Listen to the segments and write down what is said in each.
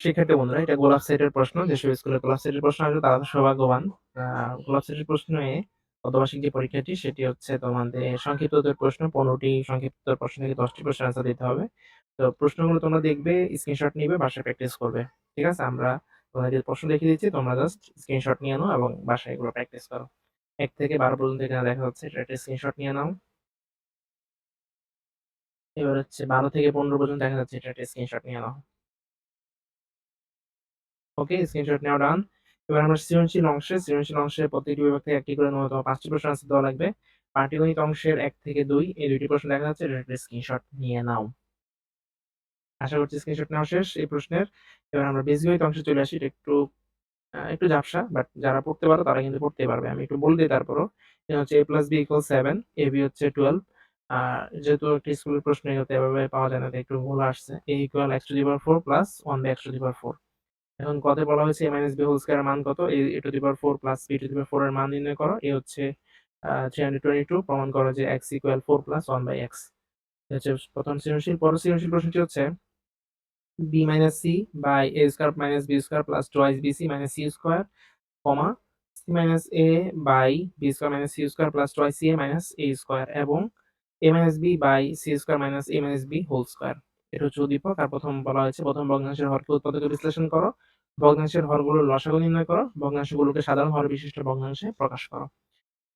শিক্ষার্থী বন্ধুরা, এটা গোলাপ সেটের প্রশ্ন যেসব স্কুলে গোলাপ সেটের প্রশ্ন আসবে, তারা তো সৌভাগ্যবান। গোলাপ সেটের প্রশ্নে অর্ধবার্ষিক যে পরীক্ষাটি, সেটি হচ্ছে তোমাদের সংক্ষিপ্ত প্রশ্ন, পনেরোটি সংক্ষিপ্ত প্রশ্ন থেকে দশটি প্রশ্ন আনসার দিতে হবে। তো প্রশ্নগুলো তোমরা দেখবে স্ক্রিনশট নিবে, বাসায় প্র্যাকটিস করবে। ঠিক আছে? আমরা তোমাদের প্রশ্ন লিখে দিচ্ছি, তোমরা জাস্ট স্ক্রিনশট নিয়ে নাও এবং বাসায় এগুলো প্র্যাকটিস করো। এক থেকে বারো পর্যন্ত এখানে দেখা যাচ্ছে, এটা একটা স্ক্রিনশট নিয়ে নাও। এবার হচ্ছে বারো থেকে পনেরো পর্যন্ত দেখা যাচ্ছে, এটা একটা স্ক্রিনশট নিয়ে নাও। ওকে স্ক্রিনশট নেওয়া ডান এবার আমরা সৃজনশীল অংশে সৃজনশীল অংশে প্রত্যেকটি বিভাগ থেকে একটি করে ন্যূনতম পাঁচটি প্রশ্ন আনসার দেওয়া লাগবে। পাটিগণিত অংশের এক থেকে দুই, এই দুইটি প্রশ্ন দেখা যাচ্ছে, এটা স্ক্রিনশট নিয়ে নাও। আশা করছি স্ক্রিনশট নেওয়া শেষ এই প্রশ্নের। এবার আমরা বীজগণিত অংশে চলে আসি, এটা একটু একটু ঝাপসা বাট যারা পড়তে পারো তারা কিন্তু পড়তে পারবে। আমি একটু বলে দিই তারপরও। হচ্ছে A plus B equal seven A B হচ্ছে টুয়েলভ আর যেহেতু একটি স্কুলের প্রশ্ন এগোতে এভাবে পাওয়া যায় না একটু ভুল আসছে। A equal X to the four plus one by X to the four এখন কতে বলা হয়েছে? A minus B whole square মান কত? A to the power four plus B to the power four এর মান নির্ণয় করো। এ হচ্ছে থ্রি হান্ড্রেড টোয়েন্টি টু প্রমাণ করো যে X equal four plus one by X হচ্ছে প্রথম সৃজনশীল। পর সৃজনশীল প্রশ্নটি হচ্ছে B minus C by A square minus B square plus twice B C minus C square comma C minus A by B square minus C square plus twice C A minus A square এবং A minus B by C square minus A minus B whole square এটা হচ্ছে উদ্দীপক, আর প্রথম বলা হয়েছে, প্রথম ভগ্নাংশের হরকে উৎপাদকে বিশ্লেষণ করো। ভগ্নাংশের হরগুলোর লসাগু নির্ণয় করো, ভগ্নাংশগুলোকে সাধারণ হর বিশিষ্ট ভগ্নাংশে প্রকাশ করো।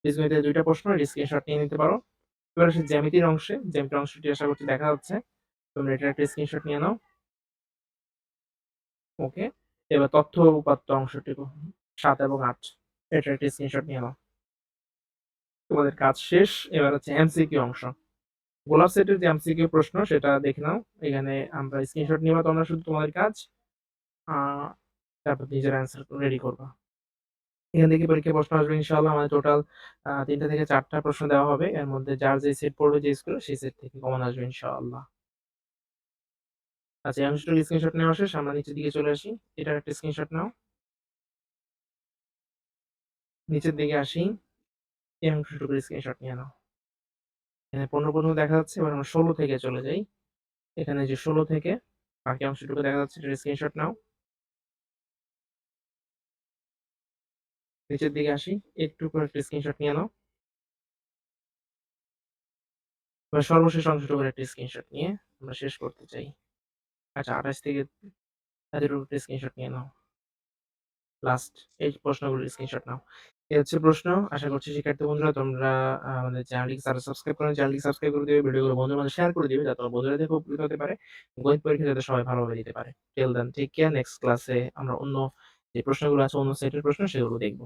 বীজগণিতের দুইটা প্রশ্ন স্ক্রিনশট নিয়ে নিতে পারো। এবার আসে জ্যামিতির অংশে, জ্যামিতির অংশটি আশা করছি দেখা যাচ্ছে। তোমরা এটা একটা স্ক্রিনশট নিয়ে নাও। ওকে, এবার তথ্য উপাত্ত অংশটি সাত এবং আট এটা একটা স্ক্রিনশট নিয়ে নাও। তোমাদের কাজ শেষ, এবার হচ্ছে এমসিকিউ অংশ। গোলাপ সেটের যে এমসিকিউ প্রশ্ন, সেটা দেখে নাও। এখানে আমরা স্ক্রিনশট নিবা, তোমরা শুধু তোমাদের কাজ। তারপর নিজের অ্যান্সার রেডি করবা। এখান থেকে পরীক্ষা প্রশ্ন আসবে, ইনশাআল্লাহ আমাদের টোটাল তিনটা থেকে চারটা প্রশ্ন দেওয়া হবে। এর মধ্যে যার যে সেট পড়বে, যে স্কুল সেই সেট থেকে কমন আসবে, ইনশাআল্লাহ। আচ্ছা এই অংশটার স্ক্রিনশট নেওয়া শেষ, আমরা নিচের দিকে চলে আসি। এটার একটা স্ক্রিনশট নাও। নিচের দিকে আসি। এই অংশটুকুর স্ক্রিনশট নিয়ে নাও। এখানে পনেরো পর্যন্ত দেখা যাচ্ছে, এবার আমরা ষোলো থেকে চলে যাই। এখানে যে ষোলো থেকে, বাকি অংশটুকু দেখা যাচ্ছে এটার স্ক্রিনশট নাও। নিচের দিকে আসি, একটু করে একটা স্ক্রিনশট নিয়ে নাও। এবার সর্বশেষ অংশটুকুর একটা স্ক্রিনশট নিয়ে আমরা শেষ করতে চাই। আচ্ছা আঠাশ থেকে এতটুকু স্ক্রিনশট নিয়ে নাও। লাস্ট এই প্রশ্নগুলোর স্ক্রিনশট নাও। এই হচ্ছে প্রশ্ন। আশা করছি শিক্ষার্থী বন্ধুরা, তোমরা আমাদের চ্যানেলটিকে যারা সাবস্ক্রাইব করো, চ্যানেলটিকে সাবস্ক্রাইব করে দিবে, ভিডিওগুলো বন্ধুদের মধ্যে শেয়ার করে দিবে, যাতে বন্ধুরা দেখে উপকৃত হতে পারে, গণিত পরীক্ষা যাতে সবাই ভালোভাবে দিতে পারে। টেল দেন ঠিক কেয়ার নেক্সট ক্লাসে আমরা অন্য যে প্রশ্নগুলো আছে, অন্য সেটের প্রশ্ন, সেগুলো দেখব।